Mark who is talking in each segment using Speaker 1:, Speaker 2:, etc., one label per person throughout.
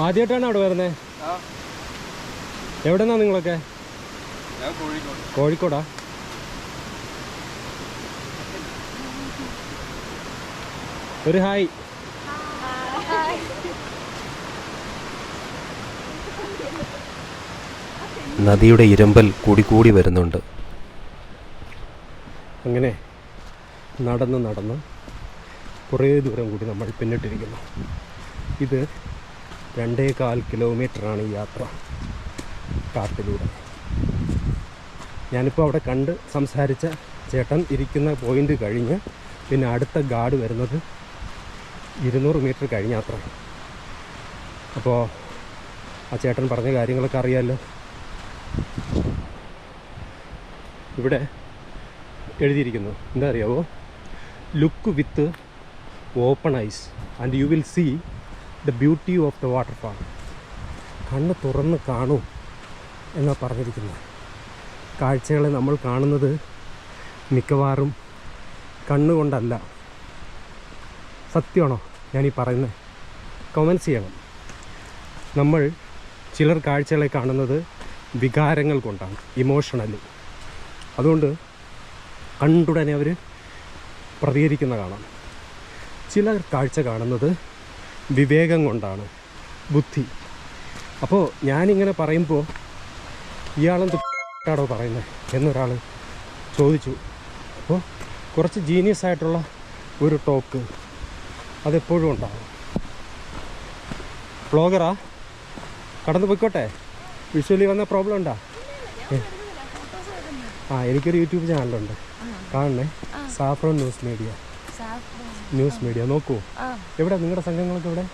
Speaker 1: ആദ്യമായിട്ടാണ് അവിടെ വരുന്നത്
Speaker 2: ആ.
Speaker 1: എവിടെന്നാ നിങ്ങളൊക്കെ?
Speaker 2: ഞാൻ കോഴിക്കോട്.
Speaker 1: കോഴിക്കോടാ? ഒരു ഹായ്.
Speaker 3: നദിയുടെ ഇരമ്പൽ കൂടിക്കൂടി വരുന്നുണ്ട്.
Speaker 1: അങ്ങനെ നടന്ന് നടന്ന് കുറേ ദൂരം കൂടി നമ്മൾ പിന്നിട്ടിരിക്കുന്നു. ഇത് രണ്ടേ കാൽ കിലോമീറ്ററാണ് ഈ യാത്ര കാട്ടിലൂടെ. ഞാനിപ്പോൾ അവിടെ കണ്ട് സംസാരിച്ച ചേട്ടൻ ഇരിക്കുന്ന പോയിന്റ് കഴിഞ്ഞ് പിന്നെ അടുത്ത ഗാർഡ് വരുന്നത് ഇരുന്നൂറ് മീറ്റർ കഴിഞ്ഞ യാത്ര. അപ്പോൾ ആ ചേട്ടൻ പറഞ്ഞ കാര്യങ്ങളൊക്കെ അറിയാമല്ലോ ഇവിടെ എഴുതിയിരിക്കുന്നു. എന്താ അറിയാവോ? Look with open eyes and you will see the beauty of the waterfall കണ്ണ് തുറന്ന് കാണൂ എന്നാണ് പറഞ്ഞിരിക്കുന്നത് കാഴ്ചകളെ നമ്മൾ കാണുന്നത് മിക്കവാറും കണ്ണുകൊണ്ടല്ല. സത്യമാണോ ഞാനീ പറയുന്നത്? കമൻസ് ചെയ്യണം. നമ്മൾ ചിലർ കാഴ്ചകളെ കാണുന്നത് വികാരങ്ങൾ കൊണ്ടാണ് ഇമോഷണലി അതുകൊണ്ട് കണ്ടുടനെ അവർ പ്രതികരിക്കുന്ന കാണാം. ചിലർ കാഴ്ച കാണുന്നത് വിവേകം കൊണ്ടാണ്. ബുദ്ധി. അപ്പോൾ ഞാനിങ്ങനെ പറയുമ്പോൾ ഇയാളെന്ത് ാണോ പറയുന്നത് എന്നൊരാൾ ചോദിച്ചു. അപ്പോൾ കുറച്ച് ജീനിയസ് ആയിട്ടുള്ള ഒരു ടോക്ക് അതെപ്പോഴും ഉണ്ടാകും ബ്ലോഗറാ കടന്നു പോയിക്കോട്ടെ. വിഷ്വലി വന്ന പ്രോബ്ലം ഉണ്ടോ? ആ എനിക്കൊരു യൂട്യൂബ് ചാനലുണ്ട് കാണണേ. Saffron news media news media നോക്കൂ. എവിടെ നിങ്ങളുടെ സംഘങ്ങളൊക്കെ
Speaker 4: വരും.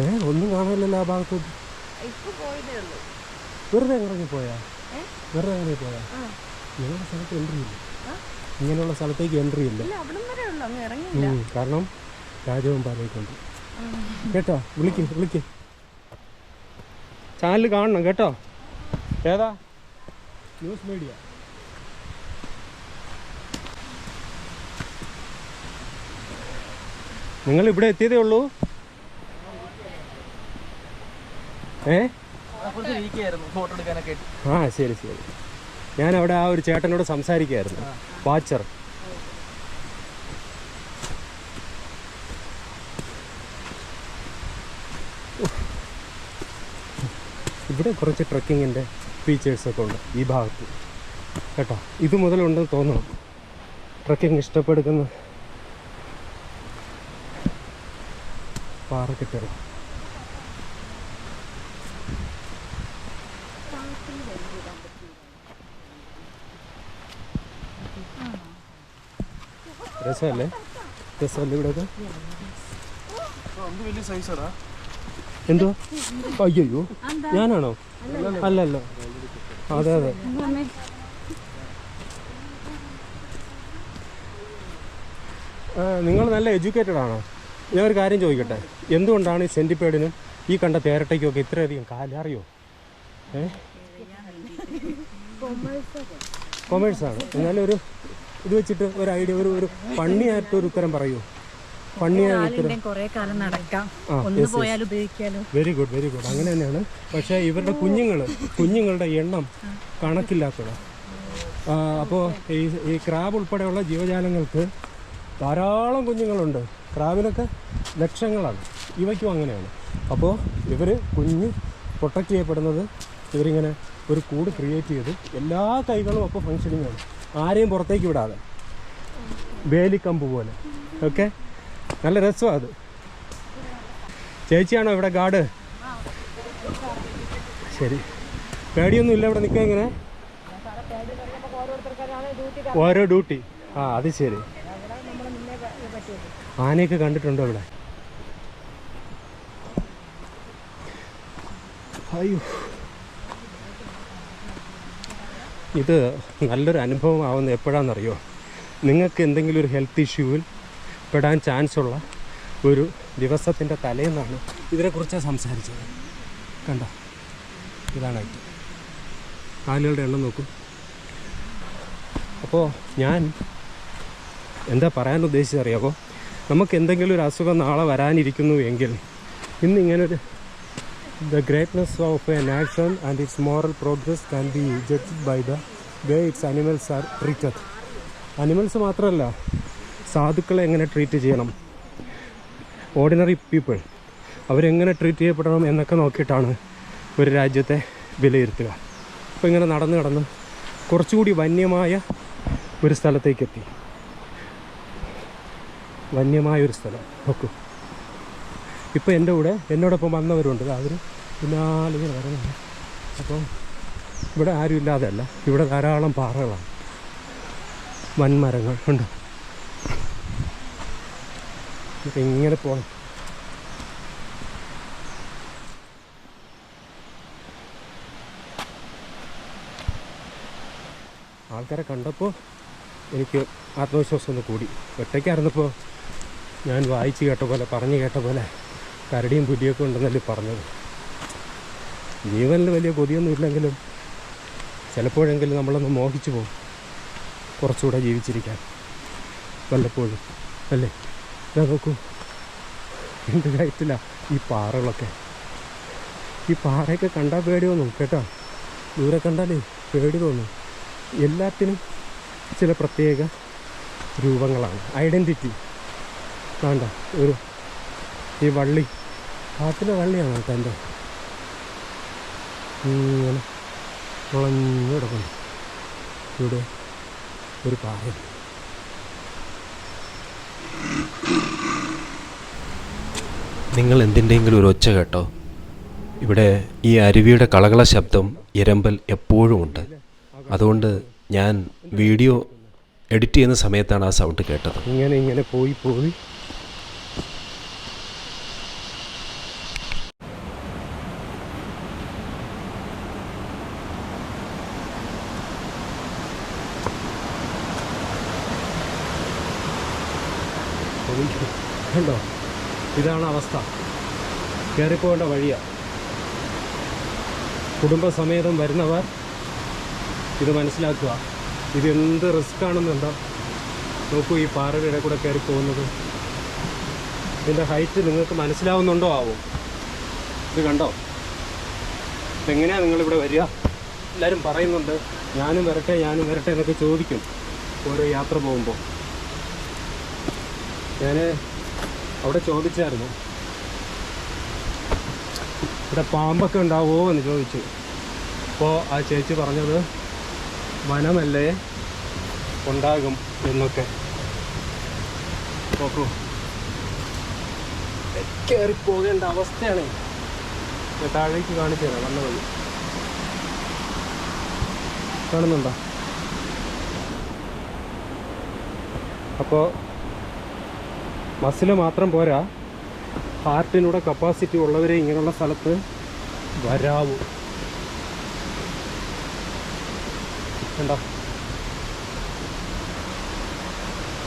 Speaker 1: ഏ ഒന്നും കാണാനില്ലല്ലോ ആ ഭാഗത്തോട്ട്. വെറുതെ ഇറങ്ങി പോയാ? വെറുതെ ഇറങ്ങി പോയാ?
Speaker 4: ആ.
Speaker 1: ഞങ്ങളുടെ സ്ഥലത്ത് എൻട്രി ഇല്ല. ഇങ്ങനെയുള്ള സ്ഥലത്തേക്ക് എൻട്രി ഇല്ല. കാരണം രാജവും പാലയ്ക്കുണ്ട് കേട്ടോ? വിളിക്ക് വിളിക്ക്. ചാനൽ കാണണം കേട്ടോ? ഏതാ? ന്യൂസ് മീഡിയ നിങ്ങൾ ഇവിടെ എത്തിയതേ ഉള്ളൂ? ഏ? ആ ശരി ശരി. ഞാൻ അവിടെ ആ ഒരു ചേട്ടനോട് സംസാരിക്കായിരുന്നു. വാച്ചർ. ഇവിടെ കുറച്ച് ട്രക്കിങ്ങിന്റെ ഫീച്ചേഴ്സൊക്കെ ഉണ്ട് ഈ ഭാഗത്ത്. കേട്ടോ ഇത് മുതലുണ്ടെന്ന് തോന്നണം. ട്രക്കിംഗ് ഇഷ്ടപ്പെടുന്ന പാറക്കെട്ടുകൾ രസമല്ലേ? രസമല്ലേ ഇവിടെ
Speaker 2: എന്തോ?
Speaker 1: അയ്യോ ഞാനാണോ? അല്ലല്ല. അതെ അതെ. നിങ്ങൾ നല്ല എഡ്യൂക്കേറ്റഡ് ആണോ ഞാൻ ഒരു കാര്യം ചോദിക്കട്ടെ? എന്തുകൊണ്ടാണ് ഈ സെന്റിപ്പേഡിനും ഈ കണ്ട തേരട്ടയ്ക്കും ഒക്കെ ഇത്രയധികം കാലറിയോ ഏ? കൊമേഴ്സാണ്. എന്നാലും ഒരു ഇത് വെച്ചിട്ട് ഒരു ഐഡിയ ഒരു ഒരു പണ്ണിയായിട്ട് ഒരു ഉത്തരം പറയൂ. വെരി ഗുഡ് വെരി ഗുഡ് അങ്ങനെ തന്നെയാണ്. പക്ഷേ ഇവരുടെ കുഞ്ഞുങ്ങൾ കുഞ്ഞുങ്ങളുടെ എണ്ണം കണക്കില്ലാത്തത്. അപ്പോൾ ഈ ഈ ക്രാബ് ഉൾപ്പെടെയുള്ള ജീവജാലങ്ങൾക്ക് ധാരാളം കുഞ്ഞുങ്ങളുണ്ട്. ക്രാബിനൊക്കെ ലക്ഷങ്ങളാണ്. ഇവയ്ക്കും അങ്ങനെയാണ്. അപ്പോൾ ഇവർ കുഞ്ഞ് പ്രൊട്ടക്റ്റ് ചെയ്യപ്പെടുന്നത് ഇവരിങ്ങനെ ഒരു കൂട് ക്രിയേറ്റ് ചെയ്ത് എല്ലാ കൈകളും അപ്പോൾ ഫങ്ഷനിങ് ആണ്. ആരെയും പുറത്തേക്ക് വിടാതെ. വേലിക്കമ്പ് പോലെ. ഓക്കെ? നല്ല രസമാണ് അത്. ചേച്ചിയാണോ ഇവിടെ ഗാർഡ് ശരി. പേടിയൊന്നും ഇല്ല ഇവിടെ നിൽക്കുക ഇങ്ങനെ? ഓരോ ഡ്യൂട്ടി ആ അത് ശരി. ആനയൊക്കെ കണ്ടിട്ടുണ്ടോ ഇവിടെ? അയ്യോ. ഇത് നല്ലൊരു അനുഭവം ആവുന്ന എപ്പോഴാണെന്നറിയോ? നിങ്ങൾക്ക് എന്തെങ്കിലും ഒരു ഹെൽത്ത് ഇഷ്യൂവിൽ പെടാൻ ചാൻസ് ഉള്ള ഒരു ദിവസത്തിന്റെ തലേന്നാണ് ഇതിനെക്കുറിച്ച് സംസാരിച്ചത്. കണ്ടോ? ഇതാണ് ഐറ്റം കാലുകളുടെ എണ്ണം നോക്കും. അപ്പോൾ ഞാൻ എന്താ പറയാൻ ഉദ്ദേശിച്ചത് അറിയാമോ നമുക്ക് എന്തെങ്കിലും ഒരു അസുഖം നാളെ വരാനിരിക്കുന്നു എങ്കിൽ ഇന്നിങ്ങനൊരു the greatness of a nation and its moral progress can be judge by the way its animals are treated animals മാത്രമല്ല സാധുക്കളെ എങ്ങനെ ട്രീറ്റ് ചെയ്യണം? ഓർഡിനറി പീപ്പിൾ അവരെങ്ങനെ ട്രീറ്റ് ചെയ്യപ്പെടണം എന്നൊക്കെ നോക്കിയിട്ടാണ് ഒരു രാജ്യത്തെ വിലയിരുത്തുക. അപ്പോൾ ഇങ്ങനെ നടന്ന് കടന്ന് കുറച്ചുകൂടി വന്യമായ ഒരു സ്ഥലത്തേക്ക് എത്തി വന്യമായ ഒരു സ്ഥലം. നോക്കൂ. ഇപ്പോൾ എന്റെ കൂടെ എന്നോടൊപ്പം വന്നവരുണ്ട്. അവർ പിന്നാലിങ്ങനെ വരുന്നുണ്ട് അപ്പം ഇവിടെ ആരും ഇല്ലാതെയല്ല. ഇവിടെ ധാരാളം പാറകളാണ്. വൻമരങ്ങൾ ഉണ്ട്. ഇങ്ങനെ പോകണം ആൾക്കാരെ കണ്ടപ്പോൾ എനിക്ക് ആത്മവിശ്വാസം ഒന്ന് കൂടി. ഒറ്റയ്ക്കായിരുന്നപ്പോൾ ഞാൻ വായിച്ച് കേട്ട പോലെ പറഞ്ഞു കേട്ട പോലെ കരടിയും പുലിയൊക്കെ ഉണ്ടെന്നല്ലേ പറഞ്ഞത്. ജീവനിൽ വലിയ കൊതിയൊന്നും ഇല്ലെങ്കിലും ചിലപ്പോഴെങ്കിലും നമ്മളൊന്ന് മോഹിച്ചു പോകും കുറച്ചുകൂടെ ജീവിച്ചിരിക്കാൻ. വല്ലപ്പോഴും അല്ലേ? ഞാൻ നോക്കൂ. എന്ത് കയറ്റില്ല ഈ പാറകളൊക്കെ? ഈ പാറയൊക്കെ കണ്ടാൽ പേടി തോന്നും കേട്ടോ? ദൂരെ കണ്ടാലേ പേടി തോന്നും. എല്ലാത്തിനും ചില പ്രത്യേക രൂപങ്ങളാണ്. ഐഡന്റിറ്റി വേണ്ട ഒരു ഈ വള്ളി. കാട്ടിലെ വള്ളിയാണ് കേട്ടോ എന്റെ ഇങ്ങനെ മുളഞ്ഞു കിടക്കുന്നു. ഇവിടെ ഒരു പാറ
Speaker 3: നിങ്ങൾ എന്തിന്റെയെങ്കിലും ഒരു ഒച്ച കേട്ടോ. ഇവിടെ ഈ അരുവിയുടെ കളകള ശബ്ദം ഇരമ്പൽ എപ്പോഴും ഉണ്ട്. അതുകൊണ്ട് ഞാൻ വീഡിയോ എഡിറ്റ് ചെയ്യുന്ന സമയത്താണ് ആ സൗണ്ട് കേട്ടത്.
Speaker 1: ഇങ്ങനെ ഇങ്ങനെ പോയി പോയി പോയി. കണ്ടോ? ഇതാണ് അവസ്ഥ. കയറിപ്പോകേണ്ട വഴിയാണ് കുടുംബസമേതം വരുന്നവർ ഇത് മനസ്സിലാക്കുക. ഇതെന്ത് റിസ്ക് ആണെന്നുണ്ടോ നോക്കൂ ഈ പാറയുടെ കൂടെ കയറി പോകുന്നത് ഇതിന്റെ ഹൈറ്റ് നിങ്ങൾക്ക് മനസ്സിലാവുന്നുണ്ടോ ആവോ? ഇത് കണ്ടോ? ഇതെങ്ങനെയാണ് നിങ്ങളിവിടെ വരിക? എല്ലാവരും പറയുന്നുണ്ട് ഞാനും വരട്ടെ ഞാനും വരട്ടെ എന്നൊക്കെ ചോദിക്കും ഓരോ യാത്ര പോകുമ്പോൾ. ഞാൻ അവിടെ ചോദിച്ചായിരുന്നു. ഇവിടെ പാമ്പൊക്കെ ഉണ്ടാവുമോ എന്ന് ചോദിച്ചു. അപ്പോൾ ആ ചേച്ചി പറഞ്ഞത് വനമല്ലേ ഉണ്ടാകും എന്നൊക്കെ. നോക്കൂ. കയറി പോകേണ്ട അവസ്ഥയാണ്. ഞാൻ താഴേക്ക് കാണിച്ചു തരാം വന്ന വഴി. കാണുന്നുണ്ടോ? അപ്പോൾ മസിൽ മാത്രം പോരാ. ഹാർട്ടിനൂടെ കപ്പാസിറ്റി ഉള്ളവരെ ഇങ്ങനെയുള്ള സ്ഥലത്ത് വരാവൂ. കണ്ടോ?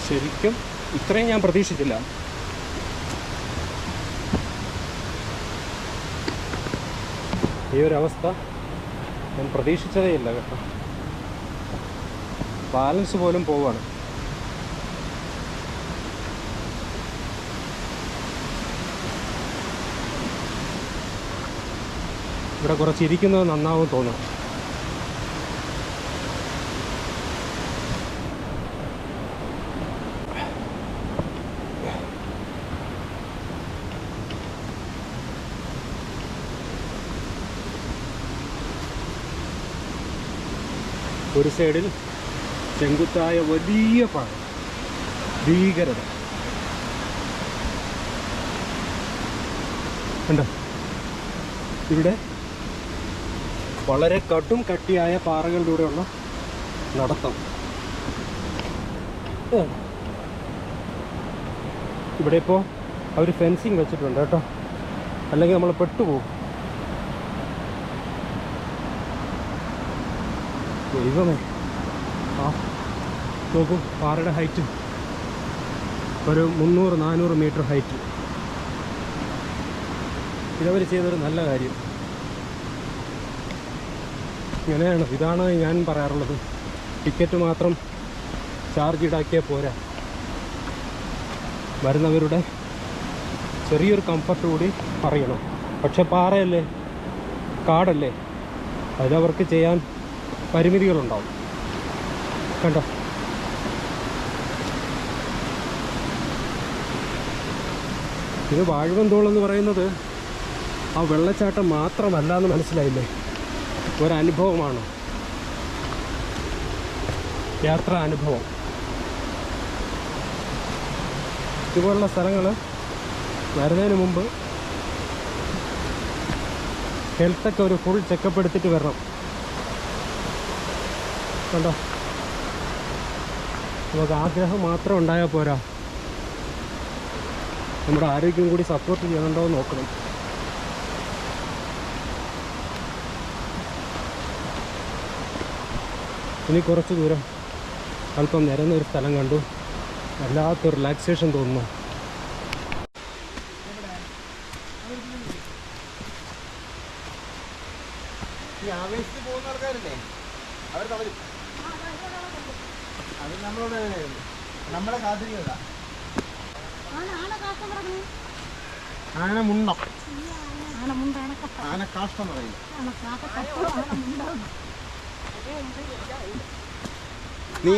Speaker 1: ശരിക്കും ഇത്രയും ഞാൻ പ്രതീക്ഷിച്ചില്ല. ഈ ഒരു അവസ്ഥ ഞാൻ പ്രതീക്ഷിച്ചതേ ഇല്ല കേട്ടോ. ബാലൻസ് പോലും പോവാണ്. ഇവിടെ കുറച്ച് ഇരിക്കുന്നത് നന്നാവും തോന്നുന്നു. ഒരു സൈഡിൽ ചെങ്കുത്തായ വലിയ പാറ. ഭീകരത. കണ്ടോ? ഇവിടെ വളരെ കടും കട്ടിയായ പാറകളിലൂടെയുള്ള നടത്തം. ഇവിടെ ഇപ്പോൾ അവർ ഫെൻസിങ് വെച്ചിട്ടുണ്ട് കേട്ടോ. അല്ലെങ്കിൽ നമ്മൾ പെട്ടുപോകും. ദൈവമേ. ആ നോക്കൂ പാറയുടെ ഹൈറ്റ് ഒരു മുന്നൂറ് നാനൂറ് മീറ്റർ ഹൈറ്റ് ഇതവർ ചെയ്തൊരു നല്ല കാര്യം. ഇങ്ങനെയാണ്. ഇതാണ് ഞാൻ പറയാറുള്ളത്. ടിക്കറ്റ് മാത്രം ചാർജ് ഈടാക്കിയാൽ പോരാ. വരുന്നവരുടെ ചെറിയൊരു കംഫർട്ട് കൂടി അറിയണം. പക്ഷെ പാറയല്ലേ? കാടല്ലേ? അതവർക്ക് ചെയ്യാൻ പരിമിതികളുണ്ടാവും. കണ്ടോ? ഇത് വാഴുവന്തോൾ എന്ന് പറയുന്നത് ആ വെള്ളച്ചാട്ടം മാത്രമല്ല എന്ന് മനസ്സിലായില്ലേ? ഒരനുഭവമാണ്? യാത്രാ അനുഭവം ഇതുപോലുള്ള സ്ഥലങ്ങൾ വരുന്നതിന് മുമ്പ് ഹെൽത്തൊക്കെ ഒരു ഫുൾ ചെക്കപ്പ് എടുത്തിട്ട് വരണം. കണ്ടോ? നമുക്ക് ആഗ്രഹം മാത്രം ഉണ്ടായാൽ പോരാ. നമ്മുടെ ആരോഗ്യം കൂടി സപ്പോർട്ട് ചെയ്യുന്നുണ്ടോ എന്ന് നോക്കണം. ഇനി കുറച്ച് ദൂരം അല്പം നിരന്ന ഒരു സ്ഥലം കണ്ടു. വല്ലാത്ത റിലാക്സേഷൻ തോന്നുന്നു.
Speaker 2: ആന ആവേശത്തിൽ പോകുന്ന ആൾക്കാരില്ലേ? അവർ തവരും അത് നമ്മളോട് നമ്മളെ കാത്തിരിക്കുക ആന മുണ്ടം? ആന കാഷ്ടം പറയും. നീ?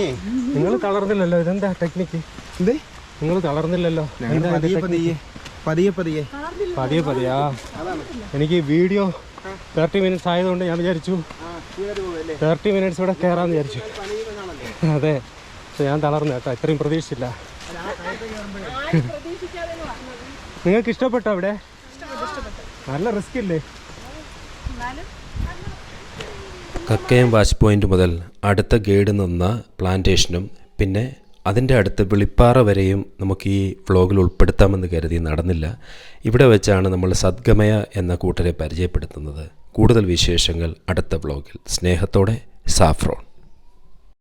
Speaker 1: നിങ്ങൾ തളർന്നില്ലല്ലോ ഇതെന്താ ടെക്നിക്ക്
Speaker 2: എന്തേ?
Speaker 1: നിങ്ങൾ തളർന്നില്ലല്ലോ
Speaker 2: പതിയെ? പതിയെ പതിയെ പതിയെ.
Speaker 1: എനിക്ക് വീഡിയോ തേർട്ടി മിനിറ്റ്സ് ആയതുകൊണ്ട് ഞാൻ വിചാരിച്ചു
Speaker 2: ആ കീഴടി പോവല്ലേ
Speaker 1: തേർട്ടി മിനിറ്റ്സ് ഇവിടെ കയറാന്ന് വിചാരിച്ചു. അതെ പക്ഷെ ഞാൻ തളർന്നു കേട്ടോ ഇത്രയും പ്രതീക്ഷിച്ചില്ല. നിങ്ങൾക്ക് ഇഷ്ടപ്പെട്ടോ അവിടെ? നല്ല റിസ്ക് ഇല്ലേ?
Speaker 3: കക്കയം വാച്ച് പോയിന്റ് മുതൽ അടുത്ത ഗേഡ് നിന്ന പ്ലാന്റേഷനും പിന്നെ അതിന്റെ അടുത്ത് വെളിപ്പാറ വരെയും നമുക്ക് ഈ വ്ളോഗിൽ ഉൾപ്പെടുത്താമെന്ന് കരുതി നടന്നില്ല. ഇവിടെ വെച്ചാണ് നമ്മൾ സദ്ഗമയ എന്ന കൂട്ടരെ പരിചയപ്പെടുത്തുന്നത്. കൂടുതൽ വിശേഷങ്ങൾ അടുത്ത വ്ളോഗിൽ സ്നേഹത്തോടെ സാഫ്രോൺ.